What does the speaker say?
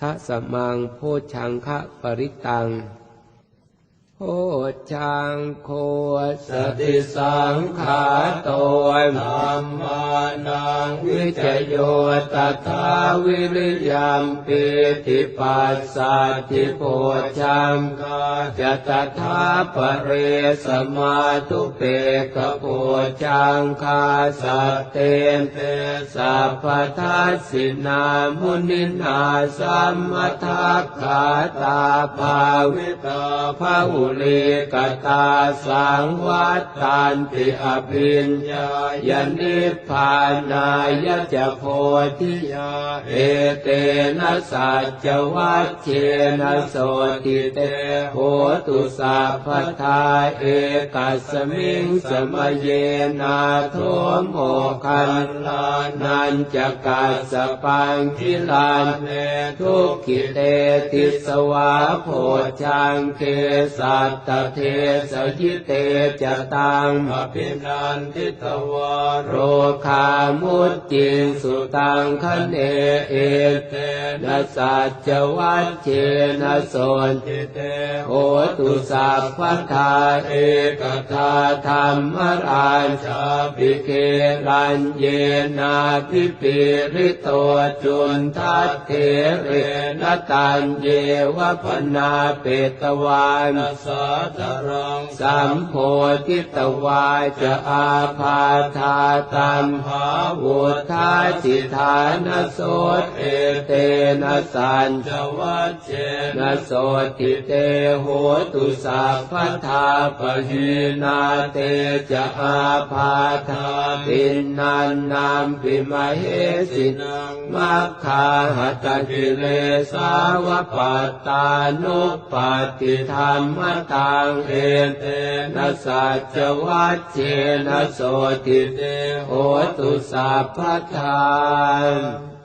ทะสมังโพชังคะปริตัง โพชังโคสติสังขาโตธรรมานังวิจโยตถาวิริยมปิติปัสสัติโพชังกาจะตถาปเรสมาตุเปกโพชังคาสัตเตนเตสัพพทัสสินามุนินาสัมมทัคขาตาภาวิตาภาหุลีกตาสังวัตตันติอภิญญายนิพพานายจะโพธิยาเอเตนะสัจวัชเชนะโสติเตโหตุสัพพทาเอกัสมิงสมเยนาโทโมคันลานันจะกัสสปังคิลานเนทุกขิเตติสวาโพชังเกสัตตเทสยิเตจะตังอภินันทิตวารโรคามุตจิงสุตังคเนเอเตนะสัจวัชเชนะโสนติเตโหตุสัพพทาเอกทาธรรมราชาปิเกรันเยนาทิปิริโตจุนทัตเทเรนตันเยวพนาเปตวานสัตรังสัมโพธิตวาจะอาพาธาตัมภาวุธาจิธานโสเอเตนะสัญจวัชเชนะโสติเตโหตุสัพพทาปหินาเตจะอาพาธาตินันนามปิมเหสินังมัคคาหตกิเลสาวปัตตานุปาติธรรมตังเอเตนะสัจวัชเชนะโสติเตโหตุสัพพทาน